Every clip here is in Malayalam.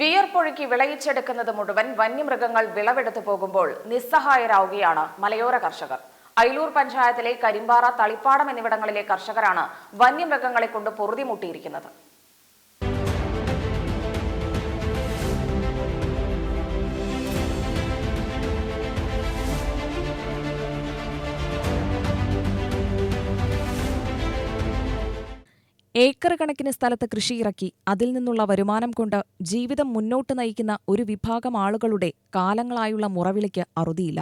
വിയർപ്പൊഴുക്കി വിളയിച്ചെടുക്കുന്നത് മുഴുവൻ വന്യമൃഗങ്ങൾ വിളവെടുത്തു പോകുമ്പോൾ നിസ്സഹായരാവുകയാണ് മലയോര കർഷകർ. അയിലൂർ പഞ്ചായത്തിലെ കരിമ്പാറ തളിപ്പാടം എന്നിവിടങ്ങളിലെ കർഷകരാണ് വന്യമൃഗങ്ങളെ കൊണ്ട് പൊറുതിമുട്ടിയിരിക്കുന്നത് ഏക്കർ കണക്കിന് സ്ഥലത്ത് കൃഷിയിറക്കി. അതിൽ നിന്നുള്ള വരുമാനം കൊണ്ട് ജീവിതം മുന്നോട്ട് നയിക്കുന്ന ഒരു വിഭാഗം ആളുകളുടെ കാലങ്ങളായുള്ള മുറവിളിക്ക് അറുതിയില്ല.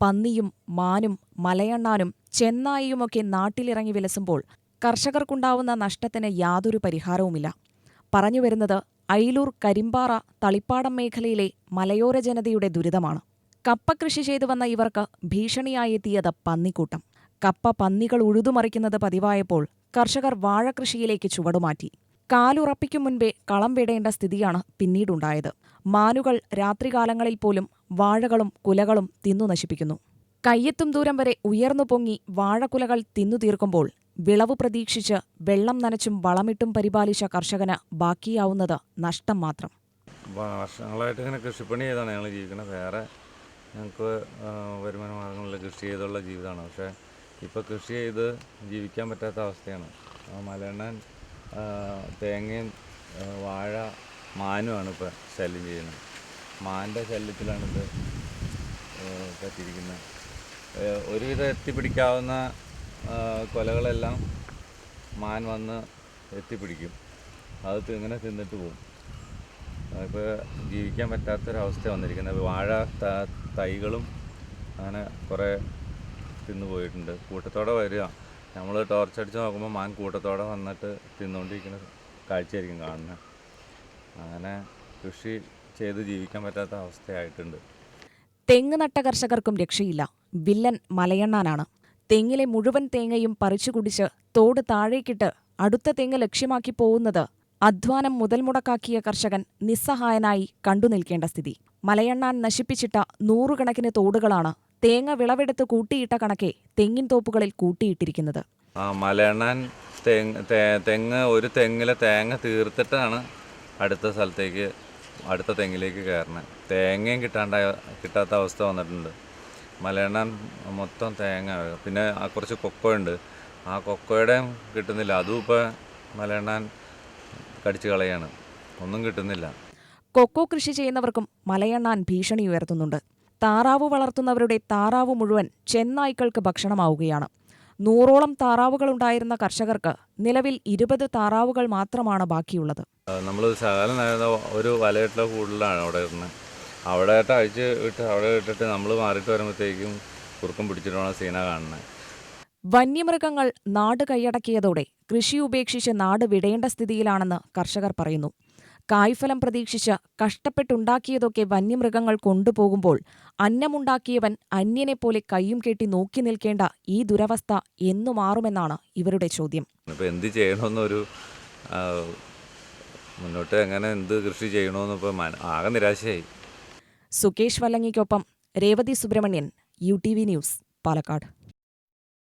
പന്നിയും മാനും മലയണ്ണാനും ചെന്നായിയുമൊക്കെ നാട്ടിലിറങ്ങി വിലസുമ്പോൾ കർഷകർക്കുണ്ടാവുന്ന നഷ്ടത്തിന് യാതൊരു പരിഹാരവുമില്ല. പറഞ്ഞു വരുന്നത് അയിലൂർ കരിമ്പാറ തളിപ്പാടം മേഖലയിലെ മലയോര ജനതയുടെ ദുരിതമാണ്. കപ്പ കൃഷി ചെയ്തു വന്ന ഇവർക്ക് ഭീഷണിയായെത്തിയത് പന്നിക്കൂട്ടം. കപ്പ പന്നികൾ ഉഴുതുമറിക്കുന്നത് പതിവായപ്പോൾ കർഷകർ വാഴകൃഷിയിലേക്ക് ചുവടുമാറ്റി. കാലുറപ്പിക്കും മുൻപേ കളം വിടേണ്ട സ്ഥിതിയാണ് പിന്നീടുണ്ടായത്. മാനുകൾ രാത്രികാലങ്ങളിൽ പോലും വാഴകളും കുലകളും തിന്നു നശിപ്പിക്കുന്നു. കയ്യെത്തും ദൂരം വരെ ഉയർന്നു പൊങ്ങി വാഴക്കുലകൾ തിന്നു തീർക്കുമ്പോൾ വിളവ് പ്രതീക്ഷിച്ച് വെള്ളം നനച്ചും വളമിട്ടും പരിപാലിച്ച കർഷകന് ബാക്കിയാവുന്നത് നഷ്ടം മാത്രം. വർഷങ്ങളായിട്ട് ഇങ്ങനെ കൃഷിപ്പണി ചെയ്താണ് ഞങ്ങൾ ജീവിക്കുന്നത് വേറെ ഞങ്ങൾക്ക് വരുമാന മാർഗങ്ങളിൽ കൃഷി ചെയ്തുള്ള ജീവിതമാണ്. പക്ഷേ ഇപ്പോൾ കൃഷി ചെയ്ത് ജീവിക്കാൻ പറ്റാത്ത അവസ്ഥയാണ്. മലയണ്ണൻ തേങ്ങയും വാഴ മാനുമാണ് ഇപ്പോൾ ശല്യം ചെയ്യുന്നത്. മാന്റെ ശല്യത്തിലാണിത് പറ്റിയിരിക്കുന്നത്. ഒരുവിധം എത്തിപ്പിടിക്കാവുന്ന കൊലകളെല്ലാം മാൻ വന്ന് എത്തിപ്പിടിക്കും. അത് ഇങ്ങനെ തിന്നിട്ട് പോകും. ഇപ്പോൾ ജീവിക്കാൻ പറ്റാത്തൊരവസ്ഥ വന്നിരിക്കുന്നത്. വാഴ തൈകളും അങ്ങനെ കുറേ തിന്നു പോയിട്ടുണ്ട്. കൂട്ടത്തോടെ വരിക. നമ്മൾ ടോർച്ച് അടിച്ച് നോക്കുമ്പോൾ മാൻ കൂട്ടത്തോടെ വന്നിട്ട് തിന്നുകൊണ്ടിരിക്കുന്ന കാഴ്ചയായിരിക്കും കാണുന്നത് അങ്ങനെ കൃഷി ചെയ്ത് ജീവിക്കാൻ പറ്റാത്ത അവസ്ഥയായിട്ടുണ്ട്. തെങ്ങ് നട്ട കർഷകർക്കും രക്ഷയില്ല. വില്ലൻ മലയണ്ണാനാണ്. തെങ്ങിലെ മുഴുവൻ തേങ്ങയും പറിച്ചു കുടിച്ച് തോട് താഴേക്കിട്ട് അടുത്ത തെങ്ങ് ലക്ഷ്യമാക്കി പോകുന്നത് അധ്വാനം മുതൽ മുടക്കാക്കിയ കർഷകൻ നിസ്സഹായനായി കണ്ടുനിൽക്കേണ്ട സ്ഥിതി. മലയണ്ണാൻ നശിപ്പിച്ചിട്ട നൂറുകണക്കിന് തോടുകളാണ് തേങ്ങ വിളവെടുത്ത് കൂട്ടിയിട്ട കണക്കെ തെങ്ങിൻ തോപ്പുകളിൽ കൂട്ടിയിട്ടിരിക്കുന്നത്. ആ മലയണ്ണാൻ തെങ്ങ് തേ- തെങ്ങ് ഒരു തെങ്ങിലെ തേങ്ങ തീർത്തിട്ടാണ് അടുത്ത സ്ഥലത്തേക്ക് അടുത്ത തെങ്ങിലേക്ക് കയറണത് തേങ്ങയും കിട്ടാണ്ട കിട്ടാത്ത അവസ്ഥ വന്നിട്ടുണ്ട്. മലയണ്ണാൻ മൊത്തം തേങ്ങ പിന്നെ ആ കുറച്ച് കൊക്കോയുണ്ട്. ആ കൊക്കോയുടെയും കിട്ടുന്നില്ല. അതും ഇപ്പോൾ മലയണ്ണാൻ കടിച്ചു കളയാണ്. ഒന്നും കിട്ടുന്നില്ല. കൊക്കോ കൃഷി ചെയ്യുന്നവർക്കും മലയണ്ണാൻ ഭീഷണി ഉയർത്തുന്നുണ്ട്. താറാവ് വളർത്തുന്നവരുടെ താറാവ് മുഴുവൻ ചെന്നായ്ക്കൾക്ക് ഭക്ഷണമാവുകയാണ്. നൂറോളം താറാവുകളുണ്ടായിരുന്ന കർഷകർക്ക് നിലവിൽ ഇരുപത് താറാവുകൾ മാത്രമാണ് ബാക്കിയുള്ളത്. നമ്മൾ സാധാരണ ഒരു വലയിട്ടുള്ള കൂടുതലാണ് അവിടെ ഇരുന്ന്. അവിടെ അഴിച്ച് ഇട്ട് അവിടെ ഇട്ടിട്ട് നമ്മൾ മാറിയിട്ട് വരുമ്പോഴത്തേക്കും കുറുക്കം പിടിച്ചിട്ടാണ് സീന കാണുന്നത് വന്യമൃഗങ്ങൾ നാട് കൈയടക്കിയതോടെ കൃഷി ഉപേക്ഷിച്ച് നാട് വിടേണ്ട സ്ഥിതിയിലാണെന്ന് കർഷകർ പറയുന്നു. കായ്ഫലം പ്രതീക്ഷിച്ച് കഷ്ടപ്പെട്ടുണ്ടാക്കിയതൊക്കെ വന്യമൃഗങ്ങൾ കൊണ്ടുപോകുമ്പോൾ അന്നമുണ്ടാക്കിയവൻ അന്യനെപ്പോലെ കയ്യും കെട്ടി നോക്കി നിൽക്കേണ്ട ഈ ദുരവസ്ഥ എന്നു മാറുമെന്നാണ് ഇവരുടെ ചോദ്യം. ഇപ്പോൾ എന്ത് ചെയ്യണമെന്നൊരു മുന്നോട്ട് എങ്ങനെ എന്ത് കൃഷി ചെയ്യണമെന്ന് ഇപ്പം ആകെ നിരാശയായി. Sukesh വല്ലങ്ങിക്കൊപ്പം Revathi Subrahmanyan U T V news Palakkad.